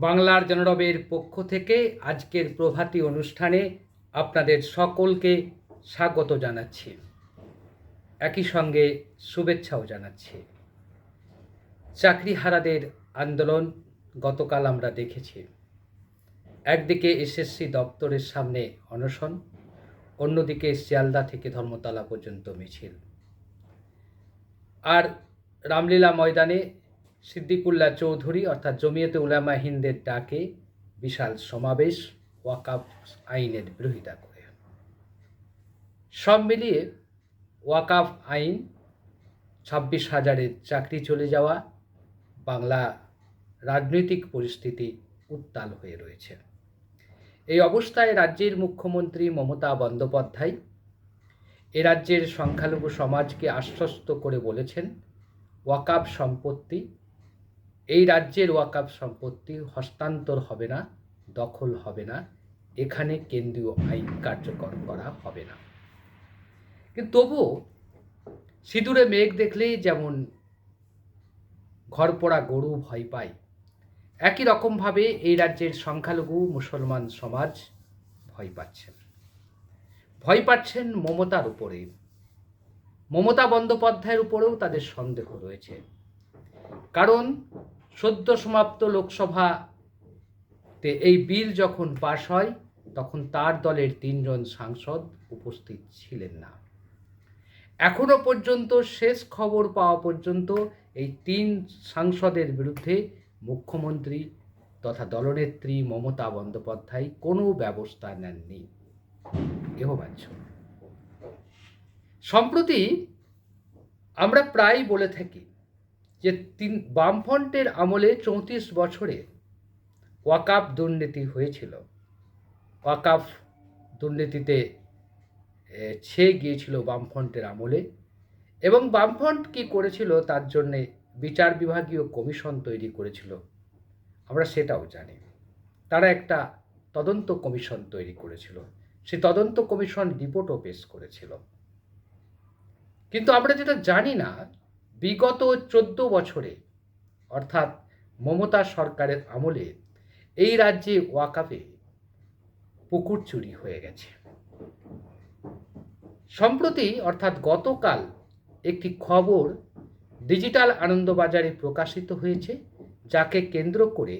বাংলার জনরবের পক্ষ থেকে আজকের প্রভাতী অনুষ্ঠানে আপনাদের সকলকে স্বাগত জানাচ্ছি। একই সঙ্গে শুভেচ্ছাও জানাচ্ছি। চাকরিহারাদের আন্দোলন গতকাল আমরা দেখেছি। একদিকে এসএসসি দপ্তরের সামনে অনশন, অন্যদিকে শিয়ালদা থেকে ধর্মতলা পর্যন্ত মিছিল। আর রামলীলা ময়দানে সিদ্দিকুল্লাহ চৌধুরী, অর্থাৎ জমিয়তে উলামা হিন্দের ডাকে বিশাল সমাবেশ ওয়াকাফ আইনের বিরোধিতা করে। সব মিলিয়ে ওয়াকাফ আইন ছাব্বিশ হাজারের চাকরি চলে যাওয়া, বাংলা রাজনৈতিক পরিস্থিতি উত্তাল হয়ে রয়েছে। এই অবস্থায় রাজ্যের মুখ্যমন্ত্রী মমতা বন্দ্যোপাধ্যায় এ রাজ্যের সংখ্যালঘু সমাজকে আশ্বস্ত করে বলেছেন, ওয়াকাব সম্পত্তি এই রাজ্যের ওয়াকাব সম্পত্তি হস্তান্তর হবে না, দখল হবে না, এখানে কেন্দ্রীয় আইন কার্যকর করা হবে না। কিন্তু তবুও সিঁদুরে মেঘ দেখলেই যেমন ঘর পোড়া গরু ভয় পায়, একই রকমভাবে এই রাজ্যের সংখ্যালঘু মুসলমান সমাজ ভয় পাচ্ছেন। ভয় পাচ্ছেন মমতার উপরে। মমতা বন্দ্যোপাধ্যায়ের উপরেও তাদের সন্দেহ রয়েছে। কারণ সদ্য সমাপ্ত লোকসভাতে এই বিল যখন পাশ হয়, তখন তার দলের তিনজন সাংসদ উপস্থিত ছিলেন না। এখনও পর্যন্ত শেষ খবর পাওয়া পর্যন্ত এই তিন সাংসদের বিরুদ্ধে মুখ্যমন্ত্রী তথা দলনেত্রী মমতা বন্দ্যোপাধ্যায় কোনো ব্যবস্থা নেননি। এহবাঞ্ছ সম্প্রতি আমরা প্রায় বলে থাকি যে তিন বামফ্রন্টের আমলে চৌত্রিশ বছরে ওয়াকাফ দুর্নীতি হয়েছিল। ওয়াকাফ দুর্নীতিতে ছেয়ে গিয়েছিল বামফ্রন্টের আমলে। এবং বামফ্রন্ট কি করেছিল তার জন্যে বিচার বিভাগীয় কমিশন তৈরি করেছিল, আমরা সেটাও জানি। তারা একটা তদন্ত কমিশন তৈরি করেছিল। সেই তদন্ত কমিশন রিপোর্টও পেশ করেছিল। কিন্তু আমরা যেটা জানি না বিগত চোদ্দ বছরে, অর্থাৎ মমতা সরকারের আমলে এই রাজ্যে ওয়াকাফে পুকুর চুরি হয়ে গেছে। সম্প্রতি, অর্থাৎ গতকাল একটি খবর ডিজিটাল আনন্দবাজারে প্রকাশিত হয়েছে, যাকে কেন্দ্র করে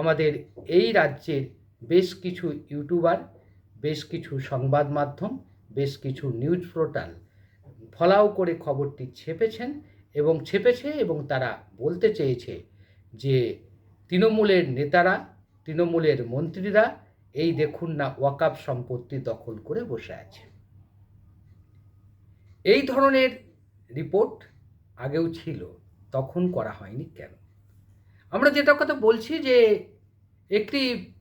আমাদের এই রাজ্যের বেশ কিছু ইউটিউবার, বেশ কিছু সংবাদ মাধ্যম, বেশ কিছু নিউজ পোর্টাল ফলাও করে খবরটি ছেপেছেন এবং ছেপেছে এবং তারা বলতে চেয়েছে যে তৃণমূলের নেতারা, তৃণমূলের মন্ত্রীরা এই দেখুন না ওয়াকাব সম্পত্তি দখল করে বসে আছে। এই ধরনের রিপোর্ট আগেও ছিল, তখন করা হয়নি কেন? আমরা যেটা কথা বলছি যে একটি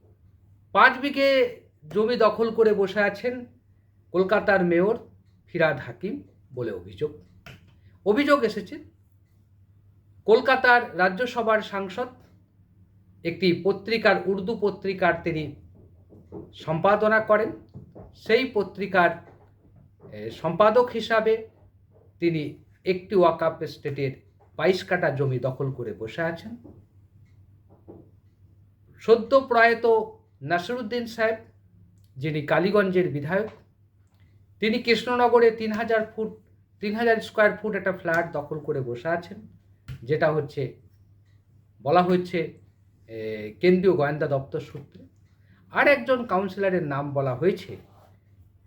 পাঁচ বিঘে জমি দখল করে বসে আছেন কলকাতার মেয়র ফিরাদ হাকিম বলে অভিযোগ। অভিযোগ এসেছে। কলকাতার রাজ্যসভার সাংসদ, একটি পত্রিকার উর্দু পত্রিকার তিনি সম্পাদনা করেন। সেই পত্রিকার সম্পাদক হিসাবে তিনি একটি ওয়াকাপ স্টেটের বাইশ কাটা জমি দখল করে বসে আছেন। সদ্য প্রয়াত নাসিরুদ্দিন সাহেব, যিনি কালীগঞ্জের বিধায়ক, তিনি কৃষ্ণনগরে তিন হাজার ফুট তিন হাজার স্কোয়ার ফুট একটা ফ্ল্যাট দখল করে বসে আছেন, যেটা হচ্ছে, বলা হচ্ছে কেন্দ্রীয় গোয়েন্দা দপ্তর সূত্রে। আর একজন কাউন্সিলরের নাম বলা হয়েছে,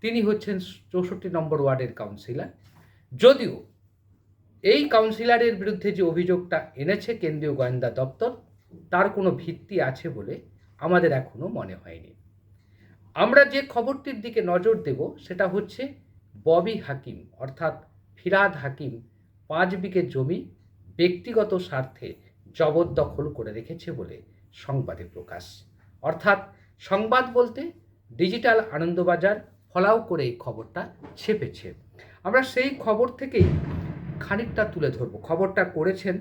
তিনি হচ্ছেন চৌষট্টি নম্বর ওয়ার্ডের কাউন্সিলর যদিও এই কাউন্সিলরের বিরুদ্ধে যে অভিযোগটা এনেছে কেন্দ্রীয় গোয়েন্দা দপ্তর, তার কোনো ভিত্তি আছে বলে আমাদের এখনও মনে হয়নি। আমরা যে খবরটির দিকে নজর দেব, সেটা হচ্ছে ববি হাকিম, অর্থাৎ ফিরাদ হাকিম পাঁচ বিঘে জমি ব্যক্তিগত স্বার্থে জবরদখল করে রেখেছে বলে সংবাদে প্রকাশ। অর্থাৎ সংবাদ বলতে ডিজিটাল আনন্দবাজার ফলাও করে এই খবরটা ছেপেছে। আমরা সেই খবর থেকেই খানিকটা তুলে ধরব। খবরটা করেছেন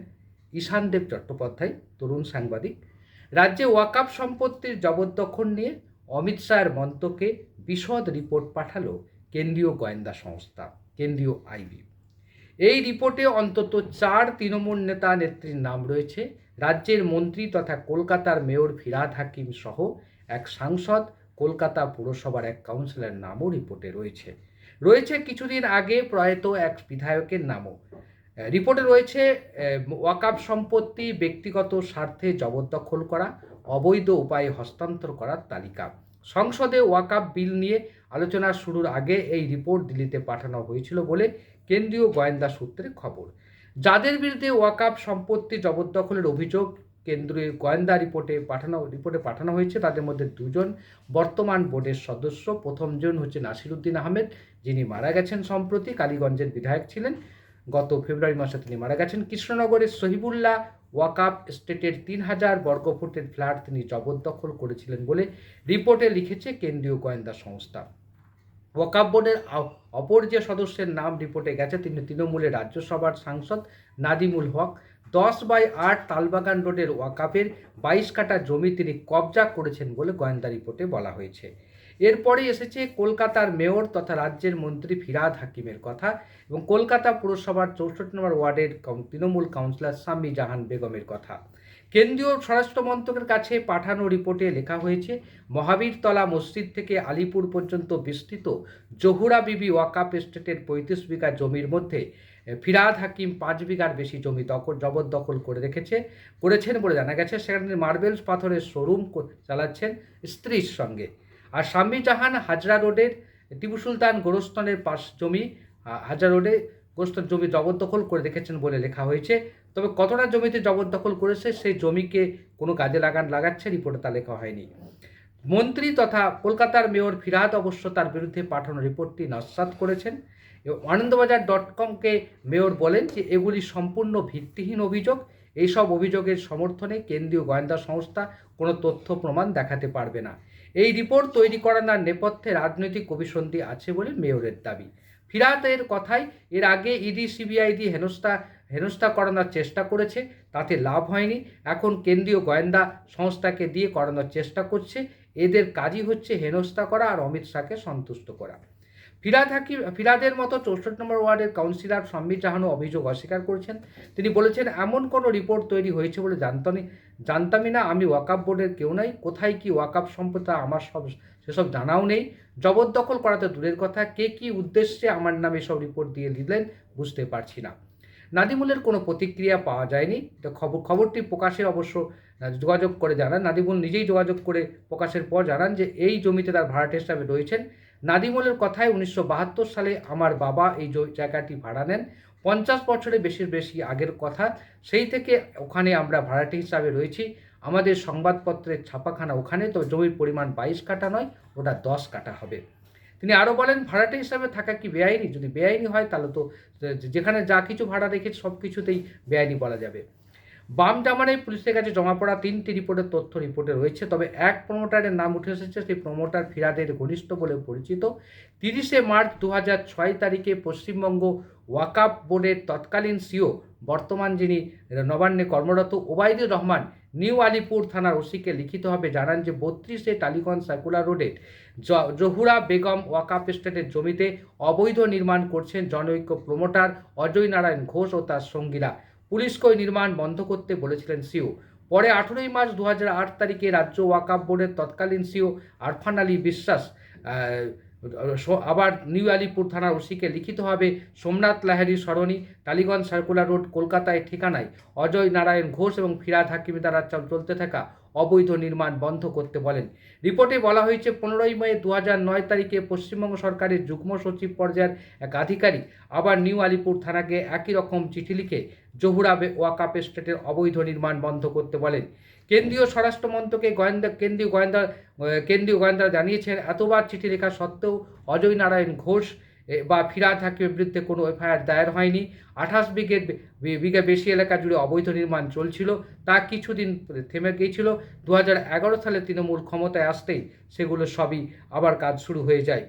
ঈশানদেব চট্টোপাধ্যায়, তরুণ সাংবাদিক। রাজ্যে ওয়াকাপ সম্পত্তির জবরদখল নিয়ে অমিত শাহের মন্তকে বিশদ রিপোর্ট পাঠালো কেন্দ্রীয় গোয়েন্দা সংস্থা, কেন্দ্রীয় আইবি। এই রিপোর্টে অন্তত চার তৃণমূল নেতা নেত্রীর নাম রয়েছে। রাজ্যের মন্ত্রী তথা কলকাতার মেয়র ফিরাদ হাকিম সহ এক সাংসদ কলকাতা পুরসভার এক কাউন্সিলর নামও রিপোর্টে রয়েছে। রয়েছে কিছুদিন আগে প্রয়াত এক বিধায়কের নামও। রিপোর্টে রয়েছে আহ, ওয়াকাব সম্পত্তি ব্যক্তিগত স্বার্থে জবরদখল করা অবৈধ উপায়ে হস্তান্তর করার তালিকা। সংসদে ওয়াকাব বিল নিয়ে আলোচনা শুরুর আগে এই রিপোর্ট দিল্লিতে পাঠানো হয়েছিল বলে কেন্দ্রীয় গোয়েন্দা সূত্রে খবর। যাদের বিরুদ্ধে ওয়াকাব সম্পত্তি জবরদখলের অভিযোগ কেন্দ্রীয় গোয়েন্দা রিপোর্টে পাঠানো রিপোর্টে পাঠানো হয়েছে, তাদের মধ্যে দুজন বর্তমান বোর্ডের সদস্য। প্রথমজন হচ্ছে নাসিরুদ্দিন আহমেদ, যিনি মারা গেছেন সম্প্রতি। কালীগঞ্জের বিধায়ক ছিলেন। গত ফেব্রুয়ারি মাসে তিনি মারা গেছেন। কৃষ্ণনগরের সহিবুল্লাহ ওয়াকাব স্টেটের তিন হাজার বর্গফুটের ফ্ল্যাট তিনি জবরদখল করেছিলেন বলে রিপোর্টে লিখেছে কেন্দ্রীয় গোয়েন্দা সংস্থা। ওয়াকাব বোর্ডের অপর যে সদস্যের নাম রিপোর্টে গেছে, তিনি তৃণমূলের রাজ্যসভার সাংসদ নাদিমুল হক। দশ বাই আট তালবাগান রোডের ওয়াকাফের বাইশ কাটা জমি তিনি কবজা করেছেন বলে গোয়েন্দা রিপোর্টে বলা হয়েছে। এরপরে এসেছে কলকাতার মেয়র তথা রাজ্যের মন্ত্রী ফিরাদ হাকিমের কথা এবং কলকাতা পুরসভার চৌষট্টি নম্বর ওয়ার্ডের তৃণমূল কাউন্সিলর সাম্মি জাহান বেগমের কথা। কেন্দ্রীয় স্বরাষ্ট্র মন্ত্রকের কাছে পাঠানো রিপোর্টে লেখা হয়েছে, মহাবীরতলা মসজিদ থেকে আলিপুর পর্যন্ত বিস্তৃত জহুরা বিবি ওয়াকাপ এস্টেটের পঁয়ত্রিশ বিঘা জমির মধ্যে ফিরাদ হাকিম পাঁচ বিঘার বেশি জমি দখল, জবরদখল করে রেখেছে, করেছেন বলে জানা গেছে। সেখানে তিনি মার্বেলস পাথরের শোরুম চালাচ্ছেন স্ত্রীর সঙ্গে। আর স্বামী জাহান হাজরা রোডের টিপু সুলতান গোরস্থানের পাশ জমি হাজরা রোডে গোরস্থান জমি জবরদখল করে রেখেছেন বলে লেখা হয়েছে। তবে কতটা জমিতে জবরদখল করেছে, সেই জমিকে কোনো কাজে লাগান লাগাচ্ছে রিপোর্টে তা লেখা হয়নি। মন্ত্রী তথা কলকাতার মেয়র ফিরাদ অবশ্য তার বিরুদ্ধে পাঠানো রিপোর্টটি নস্বাত করেছেন। এবং আনন্দবাজার ডট কমকে মেয়র বলেন যে, এগুলি সম্পূর্ণ ভিত্তিহীন অভিযোগ। এইসব অভিযোগের সমর্থনে কেন্দ্রীয় গোয়েন্দা সংস্থা কোনো তথ্য প্রমাণ দেখাতে পারবে না। এই রিপোর্ট তৈরি করানোর নেপথ্যে রাজনৈতিক অভিসন্ধি আছে বলে মেয়রের দাবি। ফিরাতের কথায় এর আগে ইডি, সিবিআই দিয়ে হেনস্থা হেনস্থা করানোর চেষ্টা করেছে, তাতে লাভ হয়নি। এখন কেন্দ্রীয় গোয়েন্দা সংস্থাকে দিয়ে করানোর চেষ্টা করছে। এদের কাজই হচ্ছে হেনস্থা করা আর অমিত শাহকে সন্তুষ্ট করা। ফিরাদ হাকিম, ফিরাদের মতো চৌষট্টি নম্বর ওয়ার্ডের কাউন্সিলর সম্বির জাহানও অভিযোগ অস্বীকার করেছেন। তিনি বলেছেন, এমন কোনো রিপোর্ট তৈরি হয়েছে বলে জানতামই জানতামই না। আমি ওয়াকাপ বোর্ডের কেউ নাই। কোথায় কি ওয়াকাপ সম্পদা আমার সব, সেসব জানাও নেই। জবরদখল করাতে দূরের কথা। কে কি উদ্দেশ্যে আমার নামে সব রিপোর্ট দিয়ে দিলেন বুঝতে পারছি না। নাদিমুলের কোনো প্রতিক্রিয়া পাওয়া যায়নি। তো খবর, খবরটি প্রকাশের অবশ্য যোগাযোগ করে জানান। নাদিমুল নিজেই যোগাযোগ করে প্রকাশের পর জানান যে এই জমিতে তার ভাড়াটে হিসাবে রয়েছেন। নাদিমুলের কথায় উনিশশো বাহাত্তর সালে আমার বাবা এই জায়গাটি ভাড়া নেন। পঞ্চাশ বছরের বেশির বেশি আগের কথা। সেই থেকে ওখানে আমরা ভাড়াটে হিসাবে রয়েছি। আমাদের সংবাদপত্রের ছাপাখানা ওখানে তো, জমির পরিমাণ বাইশ কাঠা নয়, ওটা দশ কাটা হবে। তিনি আরও বলেন, ভাড়াটে হিসাবে থাকা কি বেআইনি? যদি বেআইনি হয়, তাহলে তো যেখানে যা কিছু ভাড়া রেখেছে সব কিছুতেই বেআইনি বলা যাবে। বাম জামানায় পুলিশের কাছে জমা পড়া তিনটি রিপোর্টের তথ্য রিপোর্টে রয়েছে, তবে এক প্রমোটারের নাম উঠে এসেছে, সেই প্রমোটার ফিরাদের ঘনিষ্ঠ বলে পরিচিত। তিরিশে মার্চ দু ছয় তারিখে পশ্চিমবঙ্গ ওয়াকাপ বোর্ডের তৎকালীন সিও বর্তমান যিনি নবান্নে কর্মরত ওবায়দুর রহমান, নিউ আলিপুর থানার ওসিকে লিখিতভাবে জানান যে, বত্রিশে টালিগঞ্জ সার্কুলার রোডের জ- জহুরা বেগম ওয়াকাপ স্টেটের জমিতে অবৈধ নির্মাণ করছেন জনৈক্য প্রমোটার অজয় নারায়ণ ঘোষ ও তার সঙ্গীরা। পুলিশকে ওই নির্মাণ বন্ধ করতে বলেছিলেন সিও। পরে আঠেরোই মার্চ দু তারিখে রাজ্য ওয়াকাপ বোর্ডের তৎকালীন সিও আরফান আলী বিশ্বাস আবার নিউ আলিপুর থানার ওসিকে লিখিতভাবে সোমনাথ লাহারি সরণি, টালিগঞ্জ সার্কুলার রোড, কলকাতায় ঠিকানায় অজয় নারায়ণ ঘোষ এবং ফিরাদ হাকিম দ্বারা চল- চলতে থাকা অবৈধ নির্মাণ বন্ধ করতে বলেন। রিপোর্টে বলা হয়েছে, পনেরোই মে দু নয় তারিখে পশ্চিমবঙ্গ সরকারের যুগ্ম সচিব পর্যায়ের এক আধিকারিক আবার নিউ আলিপুর থানাকে একই রকম চিঠি লিখে জহুরা বে- ওয়াকাপ এস্টেটের অবৈধ নির্মাণ বন্ধ করতে বলেন। কেন্দ্রীয় স্বরাষ্ট্র মন্ত্রকে গোয়েন্দা, কেন্দ্রীয় গোয়েন্দা কেন্দ্রীয় গোয়েন্দারা জানিয়েছেন, এতবার চিঠি লেখা সত্ত্বেও অজয় নারায়ণ ঘোষ বা ফিরাদ হাকিমের বিরুদ্ধে কোনো এফআইআর দায়ের হয়নি। আঠাশ বিঘের বি- বিঘা বেশি এলাকা জুড়ে অবৈধ নির্মাণ চলছিল, তা কিছুদিন থেমে গিয়েছিল। দু সালে তৃণমূল ক্ষমতায় আসতেই সেগুলো সবই আবার কাজ শুরু হয়ে যায়।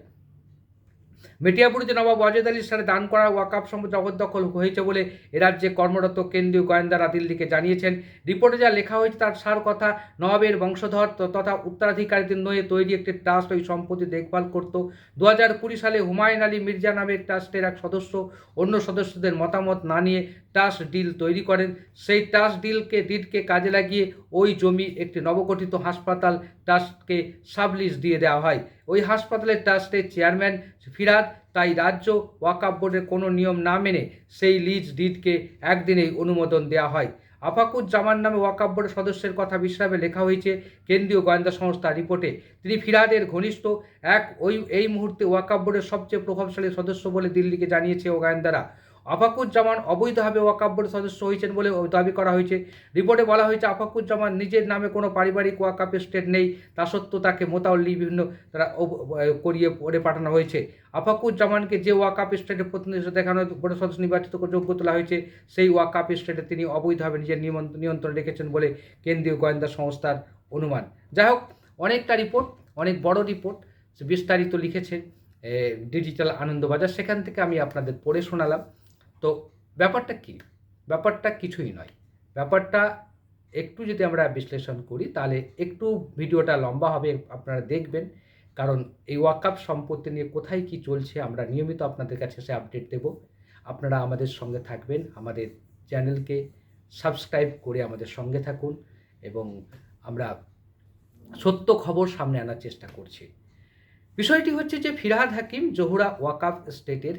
মেটিয়াপুরিতে নবাব ওয়াজেদ আলীর সাথে দান করা ওয়াকাপ সম্পদ জবরদখল হয়েছে বলে এ রাজ্যে কর্মরত কেন্দ্রীয় গোয়েন্দারা দিল্লিকে জানিয়েছেন। রিপোর্টে যা লেখা হয়েছে তার সার কথা, নবাবের বংশধর তথা উত্তরাধিকারীদের নয়ে তৈরি একটি ট্রাস্ট ওই সম্পত্তি দেখভাল করত। দু কুড়ি সালে হুমায়ুন আলী মির্জা নামের ট্রাস্টের এক সদস্য, অন্য সদস্যদের মতামত না নিয়ে ট্রাস্ট ডিল তৈরি করেন। সেই ট্রাস্ট ডিলকে ডিলকে কাজে লাগিয়ে ওই জমি একটি নবগঠিত হাসপাতাল ট্রাস্টকে সাবলিজ দিয়ে দেওয়া হয়। ওই হাসপাতালের ট্রাস্টের চেয়ারম্যান ফিরাদ। তাই রাজ্য ওয়াকাব বোর্ডের কোনো নিয়ম না মেনে সেই লিজ ডিডকে একদিনেই অনুমোদন দেওয়া হয়। আফাকুজ জামান নামে ওয়াকাব বোর্ডের সদস্যের কথা বিশ্রামে লেখা হয়েছে কেন্দ্রীয় গোয়েন্দা সংস্থার রিপোর্টে। তিনি ফিরাদের ঘনিষ্ঠ এক ওই, এই মুহূর্তে ওয়াকাব বোর্ডের সবচেয়ে প্রভাবশালী সদস্য বলে দিল্লিকে জানিয়েছে ও গোয়েন্দারা। আফাকুজ্জামান অবৈধভাবে ওয়াকাব বোর্ডের সদস্য হয়েছেন বলে দাবি করা হয়েছে। রিপোর্টে বলা হয়েছে, আফাকুজ্জামান নিজের নামে কোনো পারিবারিক ওয়াকাপ স্টেট নেই, তা সত্ত্বেও তাকে মোতাল্লি বিভিন্ন তারা করিয়ে পড়ে পাঠানো হয়েছে। আফাকুজ্জামানকে যে ওয়াকাপ স্টেটের প্রতিনিধি দেখানো বোর্ডের সদস্য নির্বাচিত যোগ্য তোলা হয়েছে, সেই ওয়াকাপ স্টেটে তিনি অবৈধভাবে নিজের নিয়ন্ত্রণে রেখেছেন বলে কেন্দ্রীয় গোয়েন্দা সংস্থার অনুমান। যাই হোক, অনেকটা রিপোর্ট, অনেক বড় রিপোর্ট, বিস্তারিত লিখেছে ডিজিটাল আনন্দবাজার। সেখান থেকে আমি আপনাদের পড়ে শোনালাম। তো ব্যাপারটা কি? ব্যাপারটা কিছুই নয়। ব্যাপারটা একটু যদি আমরা বিশ্লেষণ করি, তাহলে একটু ভিডিওটা লম্বা হবে, আপনারা দেখবেন। কারণ এই ওয়াকাপ সম্পত্তি নিয়ে কোথায় কি চলছে, আমরা নিয়মিত আপনাদের কাছে সে আপডেট দেব। আপনারা আমাদের সঙ্গে থাকবেন, আমাদের চ্যানেলকে সাবস্ক্রাইব করে আমাদের সঙ্গে থাকুন এবং আমরা সত্য খবর সামনে আনার চেষ্টা করছি। বিষয়টি হচ্ছে যে ফিরহাদ হাকিম জহুরা ওয়াকাফ স্টেটের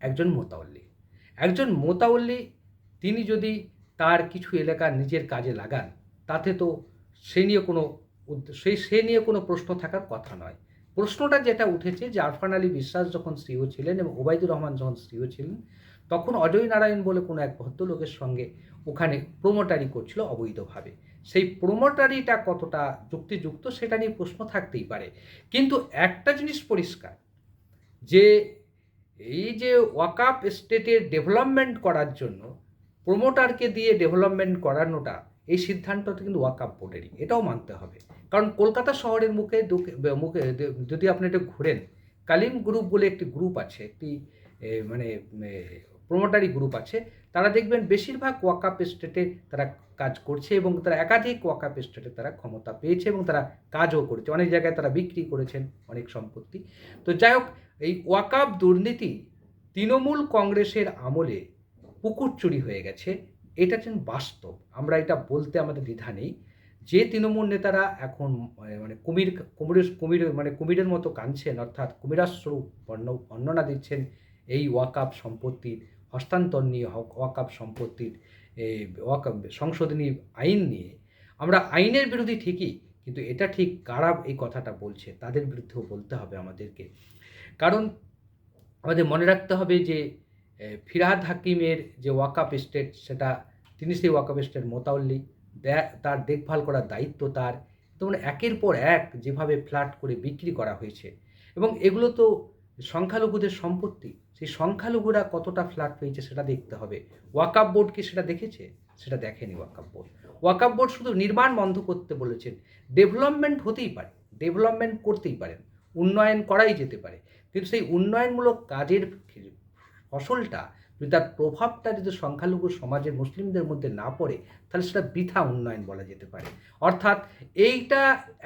একজন মোতাল্লি একজন মোতাউল্লি তিনি যদি তার কিছু এলাকা নিজের কাজে লাগান, তাতে তো সে নিয়ে কোনো সেই সে নিয়ে কোনো প্রশ্ন থাকার কথা নয়। প্রশ্নটা যেটা উঠেছে যে আরফান আলী বিশ্বাস যখন সিও ছিলেন এবং ওবায়দুর রহমান যখন সিও ছিলেন, তখন অজয় নারায়ণ বলে কোনো এক ভদ্রলোকের সঙ্গে ওখানে প্রোমোটারি করছিল অবৈধভাবে। সেই প্রোমোটারিটা কতটা যুক্তিযুক্ত সেটা নিয়ে প্রশ্ন থাকতেই পারে। কিন্তু একটা জিনিস পরিষ্কার, যে এই যে ওয়াকাপ স্টেটের ডেভেলপমেন্ট করার জন্য প্রোমোটারকে দিয়ে ডেভেলপমেন্ট করানোটা, এই সিদ্ধান্তটা কিন্তু ওয়াকাপ বোর্ডেরই। এটাও মানতে হবে। কারণ কলকাতা শহরের মুখে মুখে যদি আপনি এটা ঘোরেন, কালিম গ্রুপ বলে একটি গ্রুপ আছে, একটি মানে প্রোমোটারি গ্রুপ আছে, তারা দেখবেন বেশিরভাগ ওয়াকাপ স্টেটে তারা কাজ করছে এবং তারা একাধিক ওয়াকাপ স্টেটে তারা ক্ষমতা পেয়েছে এবং তারা কাজও করেছে। অনেক জায়গায় তারা বিক্রি করেছেন, অনেক সম্পত্তি। তো যাই হোক, এই ওয়াকাপ দুর্নীতি তৃণমূল কংগ্রেসের আমলে পুকুর চুরি হয়ে গেছে। এটা যেন বাস্তব। আমরা এটা বলতে আমাদের দ্বিধা নেই। যে তৃণমূল নেতারা এখন মানে- কুমির কুমিরের কুমির মানে কুমিরের মতো কাঁদছেন, অর্থাৎ কুমিরাস্বরূপ বর্ণ, বর্ণনা দিচ্ছেন এই ওয়াকাপ সম্পত্তির হস্তান্তর নিয়ে হক- ওয়াকাপ সম্পত্তির ওয়াকাপ সংশোধনী আইন নিয়ে। আমরা আইনের বিরোধী ঠিকই কিন্তু এটা ঠিক কারা এই কথাটা বলছে তাদের বিরুদ্ধেও বলতে হবে আমাদেরকে। কারণ আমাদের মনে রাখতে হবে যে এ, ফিরহাদ হাকিমের যে ওয়াকাপ স্টেট সেটা তিনি সেই ওয়াকাপ স্টেট মোতাউল্লি তার দেখভাল করার দায়িত্ব তার। তেমন একের পর এক যেভাবে ফ্ল্যাট করে বিক্রি করা হয়েছে। এবং এগুলো তো সংখ্যালঘুদের সম্পত্তি। সেই সংখ্যালঘুরা কতটা ফ্ল্যাট পেয়েছে সেটা দেখতে হবে। ওয়াকাপ বোর্ড কি সেটা দেখেছে? সেটা দেখেনি ওয়াকাপ বোর্ড। ওয়াকাপ বোর্ড শুধু নির্মাণ বন্ধ করতে বলেছেন, ডেভেলপমেন্ট হতেই পারে, ডেভেলপমেন্ট করতেই পারেন, উন্নয়ন করাই যেতে পারে। কিন্তু সেই উন্নয়নমূলক কাজের ফসলটা যদি তার প্রভাবটা যদি সংখ্যালঘু সমাজের মুসলিমদের মধ্যে না পড়ে, তাহলে সেটা বৃথা উন্নয়ন বলা যেতে পারে। অর্থাৎ এইটা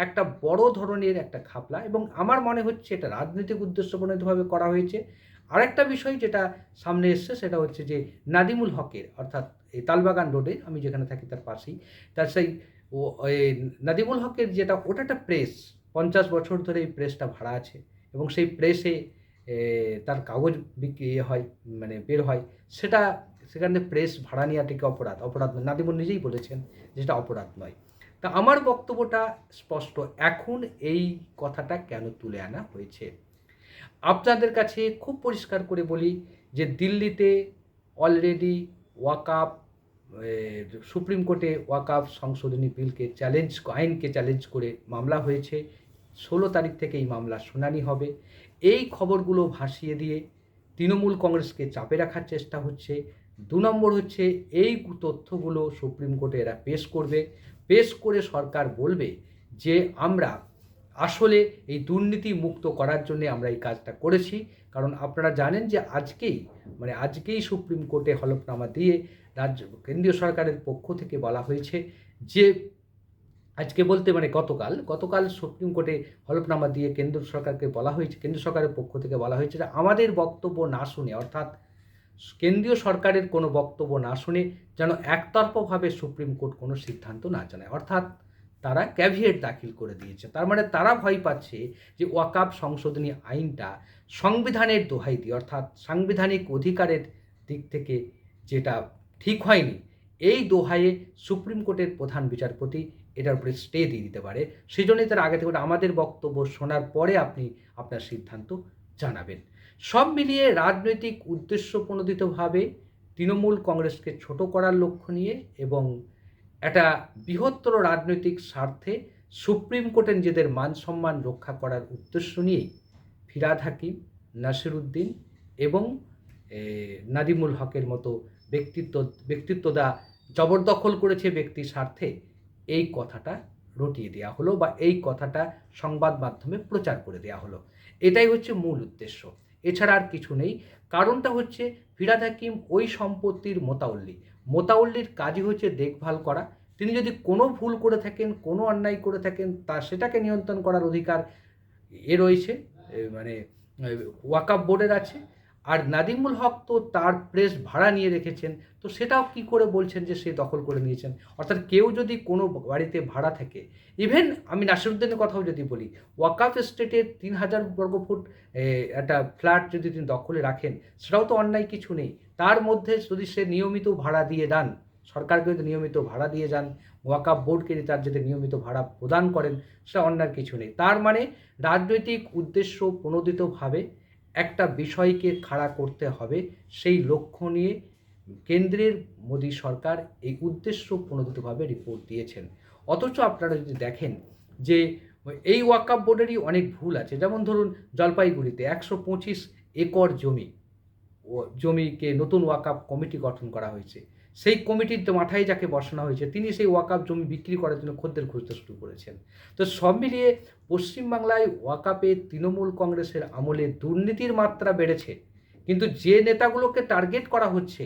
একটা বড় ধরনের একটা খাপলা এবং আমার মনে হচ্ছে এটা রাজনৈতিক উদ্দেশ্যপ্রণীতভাবে করা হয়েছে। আরেকটা বিষয় যেটা সামনে এসছে, সেটা হচ্ছে যে নাদিমুল হকের, অর্থাৎ এই তালবাগান রোডে, আমি যেখানে থাকি তার পাশেই, তার সেই নাদিমুল হকের যেটা, ওটা একটা প্রেস, পঞ্চাশ বছর ধরে এই প্রেসটা ভাড়া আছে এবং সেই প্রেসে তার কাগজ বিক্রি ইয়ে হয় মানে বের হয়, সেটা সেখানে প্রেস ভাড়া নেওয়াটিকে অপরাধ অপরাধ নয়। নাদিমুল নিজেই বলেছেন যে সেটা অপরাধ নয় তা আমার বক্তব্যটা স্পষ্ট, এখন এই কথাটা কেন তুলে আনা হয়েছে আপনাদের কাছে খুব পরিষ্কার করে বলি যে দিল্লিতে অলরেডি ওয়াকাপ সুপ্রিম কোর্টে ওয়াকাপ সংশোধনী বিলকে চ্যালেঞ্জ আইনকে চ্যালেঞ্জ করে মামলা হয়েছে। ষোলো তারিখ থেকে এই মামলার শুনানি হবে। এই খবরগুলো ভাসিয়ে দিয়ে তৃণমূল কংগ্রেসকে চাপে রাখার চেষ্টা হচ্ছে। দু নম্বর হচ্ছে এই তথ্যগুলো সুপ্রিম কোর্টে এরা পেশ করবে। পেশ করে সরকার বলবে যে আমরা আসলে এই দুর্নীতি মুক্ত করার জন্য আমরা এই কাজটা করেছি। কারণ আপনারা জানেন যে আজকেই মানে আজকেই সুপ্রিম কোর্টে হলফনামা দিয়ে রাজ্য, কেন্দ্রীয় সরকারের পক্ষ থেকে বলা হয়েছে যে, আজকে বলতে মানে গতকাল গতকাল সুপ্রিম কোর্টে হলফনামা দিয়ে কেন্দ্র সরকারকে বলা হয়েছে কেন্দ্র সরকারের পক্ষ থেকে বলা হয়েছে যে আমাদের বক্তব্য না শুনে, অর্থাৎ কেন্দ্রীয় সরকারের কোনো বক্তব্য না শুনে যেন একতরফাভাবে সুপ্রিম কোর্ট কোনো সিদ্ধান্ত না জানায়। অর্থাৎ তারা ক্যাভিয়েট দাখিল করে দিয়েছে। তার মানে তারা ভয় পাচ্ছে যে ওয়াকাব সংশোধনী আইনটা সংবিধানের দোহাই দিয়ে, অর্থাৎ সাংবিধানিক অধিকারের দিক থেকে যেটা ঠিক হয়নি, এই দোহাইয়ে সুপ্রিম কোর্টের প্রধান বিচারপতি এটার উপরে স্টে দিয়ে দিতে পারে। সেই জন্যই তারা আগে থেকে আমাদের বক্তব্য শোনার পরে আপনি আপনার সিদ্ধান্ত জানাবেন। সব মিলিয়ে রাজনৈতিক উদ্দেশ্য প্রণোদিতভাবে তৃণমূল কংগ্রেসকে ছোট করার লক্ষ্য নিয়ে এবং একটা বৃহত্তর রাজনৈতিক স্বার্থে সুপ্রিম কোর্টে নিজেদের মান সম্মান রক্ষা করার উদ্দেশ্য নিয়েই ফিরাদ হাকিম, নাসির উদ্দিন এবং নাদিমুল হকের মতো ব্যক্তিত্ব, ব্যক্তিত্বদা জবরদখল করেছে ব্যক্তির স্বার্থে এই কথাটা রটিয়ে দেওয়া হলো বা এই কথাটা সংবাদ মাধ্যমে প্রচার করে দেওয়া হলো। এটাই হচ্ছে মূল উদ্দেশ্য। এছাড়া আর কিছু নেই। কারণটা হচ্ছে ফিরাদ হাকিম ওই সম্পত্তির মোতাউল্লি মোতাউল্লির কাজই হচ্ছে দেখভাল করা। তিনি যদি কোনো ভুল করে থাকেন, কোনো অন্যায় করে থাকেন, তা সেটাকে নিয়ন্ত্রণ করার অধিকার এ রয়েছে মানে ওয়াকাপ বোর্ডের আছে। আর নাদিমুল হক তো তার প্রেস ভাড়া নিয়ে রেখেছেন, তো সেটাও কি করে বলছেন যে সে দখল করে নিয়েছেন? অর্থাৎ কেউ যদি কোনো বাড়িতে ভাড়া থাকে, ইভেন আমি নাসিরুদ্দিনের কথাও যদি বলি ওয়াকাফ স্টেটের তিন হাজার বর্গফুট একটা ফ্ল্যাট যদি তিনি দখলে রাখেন, সেটাও তো অন্যায় কিছু নেই। তার মধ্যে যদি সে নিয়মিত ভাড়া দিয়ে দেন সরকারকে যদি নিয়মিত ভাড়া দিয়ে যান ওয়াকাফ বোর্ডকে তার যদি নিয়মিত ভাড়া প্রদান করেন সেটা অন্যায় কিছু নেই। তার মানে রাজনৈতিক উদ্দেশ্য প্রণোদিতভাবে একটা বিষয়কে খাড়া করতে হবে, সেই লক্ষ্য নিয়ে কেন্দ্রের মোদী সরকার এই উদ্দেশ্য প্রণোদিতভাবে রিপোর্ট দিয়েছেন। অথচ আপনারা যদি দেখেন যে এই ওয়াকাপ বোর্ডেরই অনেক ভুল আছে। যেমন ধরুন জলপাইগুড়িতে একশো পঁচিশ একর জমি জমিকে নতুন ওয়াকাপ কমিটি গঠন করা হয়েছে। সেই কমিটির মাথায় যাকে বসানো হয়েছে, তিনি সেই ওয়াকাপ জমি বিক্রি করার জন্য খদ্দের খুঁজতে শুরু করেছেন। তো সব মিলিয়ে পশ্চিমবাংলায় ওয়াকাপে তৃণমূল কংগ্রেসের আমলে দুর্নীতির মাত্রা বেড়েছে। কিন্তু যে নেতাগুলোকে টার্গেট করা হচ্ছে,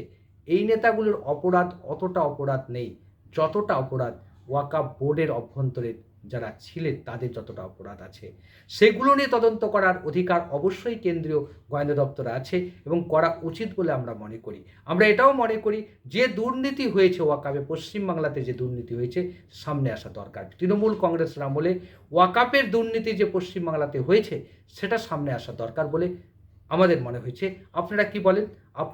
এই নেতাগুলোর অপরাধ অতটা অপরাধ নেই, যতটা অপরাধ ওয়াকাপ বোর্ডের অভ্যন্তরে যারা ছিলেন তাদের যতটা অপরাধ আছে। সেগুলো নিয়ে তদন্ত করার অধিকার অবশ্যই কেন্দ্রীয় গোয়েন্দা দপ্তর আছে এবং করা উচিত বলে আমরা মনে করি। আমরা এটাও মনে করি, যে দুর্নীতি হয়েছে ওয়াকাপে, পশ্চিমবাংলাতে যে দুর্নীতি হয়েছে, সামনে আসা দরকার। তৃণমূল কংগ্রেসের আমলে ওয়াকাপের দুর্নীতি যে পশ্চিমবাংলাতে হয়েছে, সেটা সামনে আসা দরকার বলে আমাদের মনে হয়েছে। আপনারা কি বলেন? আপনার